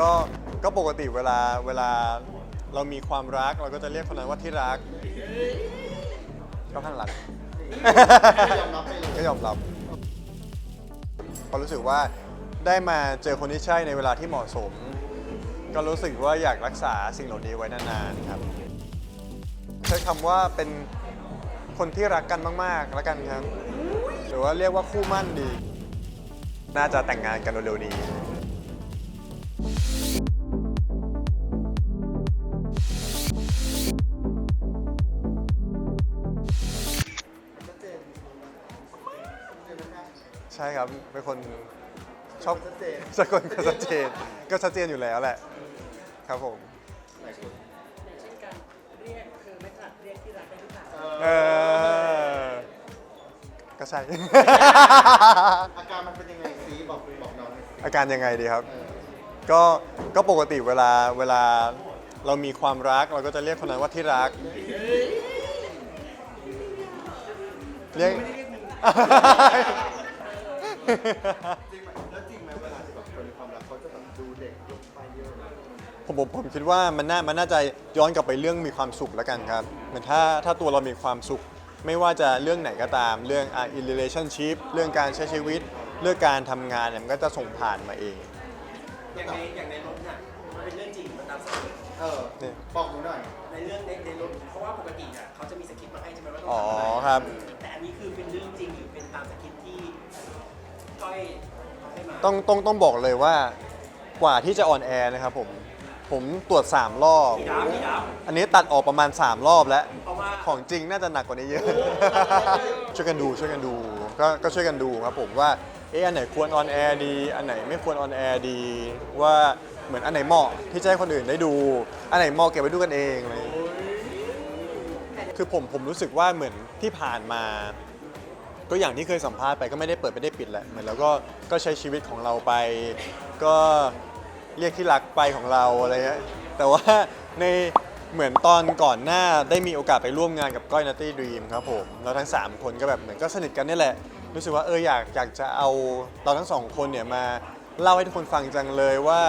ก็ก็ปกติเวลาเวลาเรามีความรักเราก็จะเรียกคนนั้นว่าที่รัก ก็ข้างหลังยอมรับไปเลยก็ยอมรับเพราะรู้สึกว่าได้มาเจอคนที่ใช่ในเวลาที่เหมาะสม ก็รู้สึกว่าอยากรักษาสิ่งเหล่านี้ไว้นานๆครับใช้คำว่าเป็นคนที่รักกันมากๆแล้วกันครับ หรือว่าเรียกว่าคู่มั่นดี น่าจะแต่งงานกันเร็วๆนี้ ช่ครับ เป็นคนชอบชัดเจนสกลก็ชัดเจนก็ชัดเจนอยู่แล้วแหละ ครับผมหลายคนเช่นการเรียกคือไม่ถนัดเรียกที่รักได้หรือเปล่าเออก็ใช่ อาการมันเป็นยังไงซีบอกบอกน้องหน่อยสิอาการยังไงดีครับเออก็ก็ปกติเวลาเวลาเรามีความรักเราก็จะเรียกคนนั้นว่าที่รัก เรียก จริงไหมแล้วจริงไหมเวลาที่แบบคนมีความรักเขาจะแบบดูเด็กลงไปเยอะผมผมผมคิดว่ามันน่ามันน่าจะย้อนกลับไปเรื่องมีความสุขแล้วกันครับเหมือนถ้าถ้าตัวเรามีความสุข ไม่ว่าจะเรื่องไหนก็ตามเรื่องอะ in relationship เรื่องการใช้ชีวิต เรื่องการทำงานเนี่ยมันก็จะส่งผ่านมาเอง อย่างในอย่างในรถน่ะมันเป็นเรื่องจริงมันตามสคริปต์เออเนี่ยบอกหนูหน่อยในเรื่องในในรถเพราะว่าปกติอะเขาจะมีสคริปต์มาให้ใช่ไหมว่าต้องอ๋อทำอะไรครับ อยเขาให้มาต้องต้องต้องบอกเลยว่ากว่าที่จะออนแอร์นะครับผม ผมตรวจ 3 รอบพี่ดาวพี่ดาวอันนี้ตัดออกประมาณ 3 รอบแล้วเพราะว่าของจริงน่าจะหนักกว่านี้เยอะ ช่วยกันดูช่วยกันดูก็ก็ช่วยกันดูครับผมว่าเอะอันไหนควรออนแอร์ดี อันไหนไม่ควรออนแอร์ดี ว่าเหมือนอันไหนเหมาะที่จะให้คนอื่นได้ดู อันไหนเหมาะเก็บไว้ดูกันเองอะไรอย่างเลยคือผมผมรู้สึกว่าเหมือนที่ผ่านมา ก็อย่างที่เคยสัมภาษณ์ไปก็ไม่ได้เปิดไม่ได้ปิดแหละเหมือนแล้วก็ก็ใช้ชีวิตของเราไป ก็เรียกที่รักไปของเราอะไรเงี้ยแต่ว่าในเหมือนตอนก่อนหน้าได้มีโอกาสไปร่วมงานกับก้อยนัตตี้ดีมครับผมแล้วทั้ง 3 คนก็แบบเหมือนก็สนิทกันนี่แหละ รู้สึกว่าเอออยากอยากจะเอาเราทั้งสองคนเนี่ยมาเล่าให้ทุกคนฟังจังเลยว่า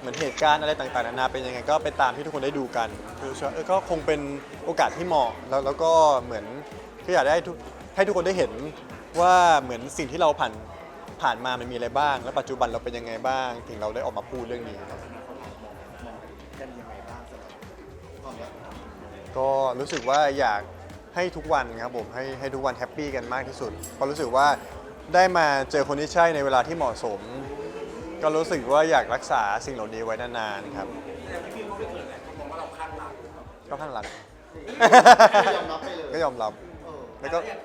เหมือนเหตุการณ์อะไรต่างๆนานาเป็นยังไงก็ไปตามที่ทุกคนได้ดูกันคือเออก็คงเป็นโอกาสที่เหมาะแล้วแล้วก็เหมือนคืออยากได้ทุก ให้ทุกคนได้เห็นว่าเหมือนสิ่งที่เราผ่านผ่านมามันมีอะไรบ้าง และปัจจุบันเราเป็นยังไงบ้าง ถึงเราได้ออกมาพูดเรื่องนี้ครับ กันยังไงบ้างสำหรับความรักก็รู้สึกว่าอยากให้ทุกวันครับผมให้ให้ทุกวันแฮปปี้กันมากที่สุดเพราะรู้สึกว่าได้มาเจอคนที่ใช่ในเวลาที่เหมาะสม ก็รู้สึกว่าอยากรักษาสิ่งเหล่านี้ไว้นานๆครับแต่พี่พิมก็ไม่เคยแหละเขามองว่าเราข้างหลังก็ข้างหลัง ก็ยอมรับไปเลยก็ยอมรับเออแล้วก็อย่าง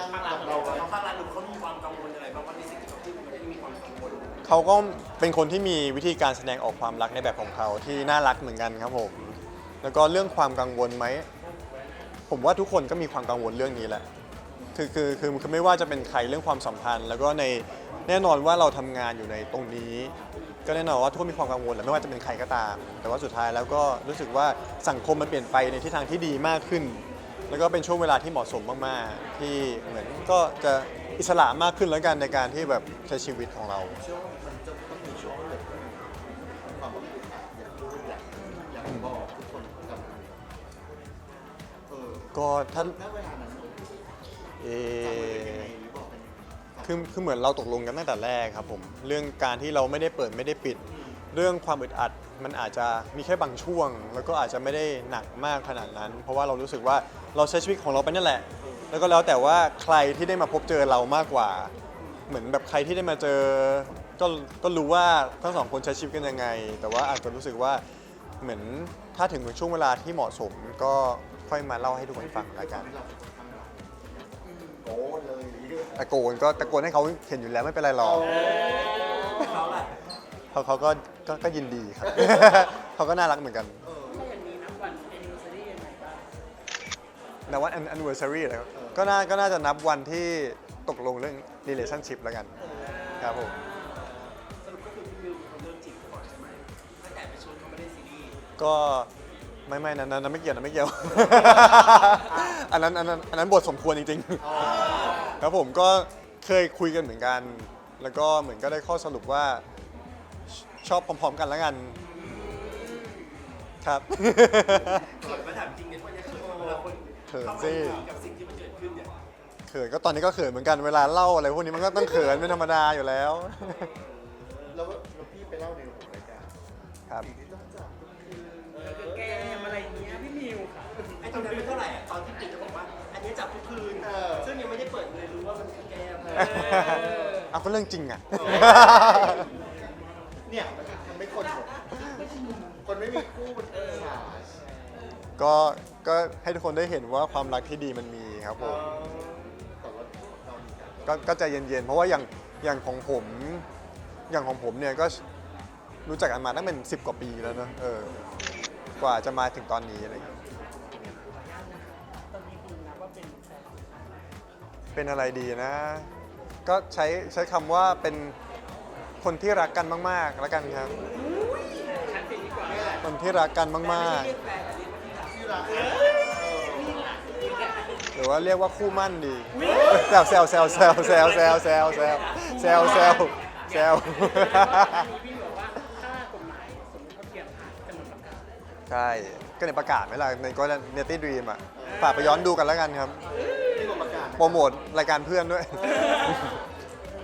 ขาเขาข้างข้างรัรักกเราเราไว้เขาข้างรักหรือเขามีความกังวลอะไรบ้างว่าในสิ่งที่เขาพูดมันไม่ได้มีความกังวลเขาก็เป็นคนที่มีวิธีการแสดงออกความรักในแบบของเขาที่น่ารักเหมือนกันครับผม แล้วก็เรื่องความกังวลไหม ผมว่าทุกคนก็มีความกังวลเรื่องนี้แหละ คือคือคือคือไม่ว่าจะเป็นใครเรื่องความสัมพันธ์ แล้วก็ในแน่นอนว่าเราทำงานอยู่ในตรงนี้ ก็แน่นอนว่าทุกคนมีความกังวลแหละไม่ว่าจะเป็นใครก็ตาม แต่ว่าสุดท้ายแล้วก็รู้สึกว่าสังคมมันเปลี่ยนไปในทิศทางที่ดีมากขึ้น แล้วก็เป็นช่วงเวลาที่เหมาะสมมากๆ ที่เหมือนก็จะอิสระมากขึ้นแล้วกันในการที่แบบใช้ชีวิตของเรา เชื่อว่ามันจะต้องมีช่วงหนึ่งความว่าอยากพูดอยากอยากบอกทุกคนกับเออก็ถ้าณเวลานั้นเอจำมันเป็นยังไงหรือบอกเป็นคือคือเหมือนเราตกลงกันตั้งแต่แรกครับผม เรื่องการที่เราไม่ได้เปิดไม่ได้ปิด เรื่องความอึดอัดมันอาจจะมีแค่บางช่วง แล้วก็อาจจะไม่ได้หนักมากขนาดนั้น เพราะว่าเรารู้สึกว่าเราใช้ชีวิตของเราไปนั่นแหละ แล้วก็แล้วแต่ว่าใครที่ได้มาพบเจอเรามากกว่า เหมือนแบบใครที่ได้มาเจอ ก็ก็รู้ว่าทั้งสองคนใช้ชีวิตกันยังไง แต่ว่าอาจจะรู้สึกว่าเหมือนถ้าถึงช่วงเวลาที่เหมาะสมก็ค่อยมาเล่าให้ทุกคนฟังแล้วกันที่เราเป็นคนข้างรักโอ้เลยตะโกนก็ตะโกนให้เขาเห็นอยู่แล้วไม่เป็นไรหรอกเขาแหละ เขาเขาก็ก็ก็ยินดีครับ เขาก็น่ารักเหมือนกันถ้าอย่างนี้นับวัน anniversary ยังไงบ้างแต่ว่า an- anniversary แล้วก็น่าก็น่าจะนับวันที่ตกลงเรื่อง relationship แล้วกันครับผม สรุปก็คือพี่มิวเป็นคนเริ่มจีบก่อนใช่ไหมตั้งแต่ไปชวนเขาไม่ได้ซีรีส์ก็ไม่ไม่นั้นนั้นไม่เกี่ยวนั้นไม่เกี่ยว อันนั้นอันนั้นอันนั้นบทสมควรจริงๆครับผมก็เคยคุยกันเหมือนกัน แล้วก็เหมือนก็ได้ข้อสรุปว่า ชชอบพร้อมๆกันแล้วกัน ครับ เกิดมาถามจริงเนี่ยวันนี้เขินเวลาคนเขินเข้ามาสิกับสิ่งที่มันเกิดขึ้นเนี่ยเขินก็ตอนนี้ก็เขินเหมือนกันเวลาเล่าอะไรพวกนี้มันก็ต้องเขินเป็นธรรมดาอยู่แล้ว แล้วแล้วพี่ไปเล่าในของรายการครับ สิ่งที่ต้องจับก็คือแกมอะไรเงี้ยพี่มิวค่ะไอ้ตอนนั้นเป็นเท่าไหร่อะตอนที่ปิดจะบอกว่า อันนี้จับทุกคืนเออซึ่งยังไม่ได้เปิดเลยรู้ว่ามันคือแก้มเอาก็เรื่องจริงอะ เนี่ยมันมันไม่คนหมดคนไม่มีคู่มันฉาก็ก็ให้ทุกคนได้เห็นว่าความรักที่ดีมันมีครับผมแต่ว่าเรามีการก็ก็ใจเย็นๆ เพราะว่าอย่างอย่างของผม อย่างของผมเนี่ยก็รู้จักกันมาตั้งเป็น10กว่าปีแล้วเนอะเออกว่าจะมาถึงตอนนี้อะไรอย่างเงี้ยตอนนี้คุณนับว่าเป็นแฟนเป็นอะไรดีนะ ก็ใช้ใช้คำว่าเป็น คนที่รักกันมากๆแล้วกันครับชั้นเป็นดีกว่าคนที่รักกันมากที่รักๆ หรือว่าเรียกว่าคู่มั่นดีแซวแซวแซวแซวแซวแซวแซวแซวแซวแซวแซวพี่บอกว่าถ้ากฎหมายสมมติเขาเทียบผ่านจะหมดประกาศใช่ก็ในประกาศไหมล่ะในก็เนตี้ดรีมอะฝากไปย้อนดูกันแล้วกันครับที่กรมการโปรโมทรายการเพื่อนด้วย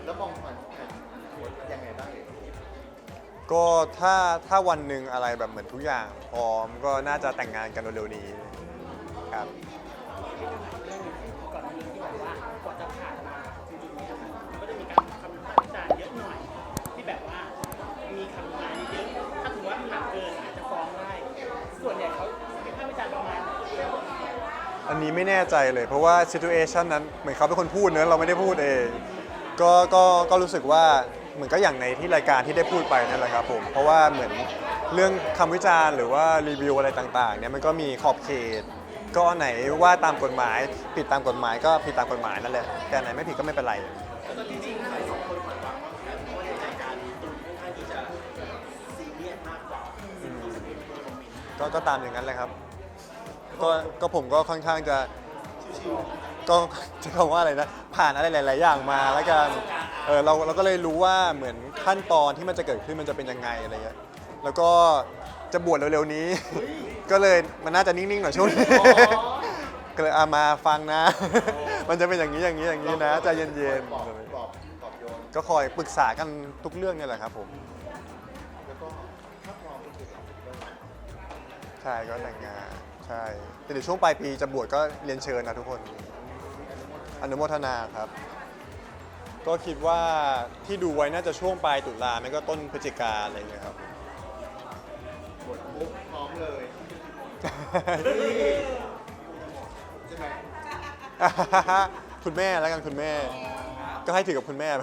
แล้วมอง ก็ถ้าถ้าวันหนึ่งอะไรแบบเหมือนทุกอย่าง พร้อมก็น่าจะแต่งงานกันเร็วๆนี้ครับก่อนหน้านี้ที่บอกว่ากว่าจะผ่านมาจริงๆเนี่ยมันก็จะมีการคำวิพากษ์วิจารณ์เยอะหน่อย ที่แบบว่ามีคำวิจารณ์เยอะถ้าถือว่าหนักเกินอาจจะฟ้องได้ ส่วนใหญ่เขาวิพากษ์วิจารณ์ประมาณไหนอันนี้ไม่แน่ใจเลยเพราะว่าซิทูเอชันนั้นเหมือนเขาเป็นคนพูดเนอะเราไม่ได้พูดเองก็ก็ก็รู้สึกว่า เหมือนก็อย่างในที่รายการที่ได้พูดไปนั่นแหละครับผม เพราะว่าเหมือนเรื่องคำวิจารณ์หรือว่ารีวิวอะไรต่างๆเนี่ยมันก็มีขอบเขต ก็อันไหนว่าตามกฎหมาย ผิดตามกฎหมายก็ผิดตามกฎหมายนั่นแหละแต่อันไหนไม่ผิดก็ไม่เป็นไรแล้วก็จริงๆใครสองคนหมายความว่าเพราะว่าในรายการตูนค่อนข้างที่จะซีเรียสมากกว่าสิ่งที่จะเป็นโมเมนต์ก็ก็ตามอย่างนั้นเลยครับ ก็ก็ผมก็ค่อนข้างจะก็จะคำว่าอะไรนะ ผ่านอะไรหลาย ๆ อย่างมาแล้วกัน เออเราเราก็เลยรู้ว่าเหมือนขั้นตอนที่มันจะเกิดขึ้นมันจะเป็นยังไงอะไรเงี้ยแล้วก็จะบวชเร็วๆนี้ ก็เลยมันน่าจะนิ่งๆหน่อยช่วงนี้ก็เลยเอามาฟังนะ มันจะเป็นอย่างนี้อย่างนี้อย่างนี้นะใจเย็นปลอบปลอบปลอบโยนๆก็คอยปรึกษากันทุกเรื่องเนี่ยแหละครับผมแล้วก็ถ้าพร้อมก็คือเราเริ่มใช่ก็แต่งงานใช่แต่เดี๋ยวช่วงปลายปีจะบวชก็เรียนเชิญนะทุกคน อนุโมทนาครับ ก็คิดว่าที่ดูไว้น่าจะช่วงปลายตุลาไม่ก็ต้นพฤศจิกาอะไรอย่างเงี้ยครับ บทปุ๊บพร้อมเลยใช่ไหมคุณแม่แล้วกันคุณแม่ ก็ให้ถือกับคุณแม่ไป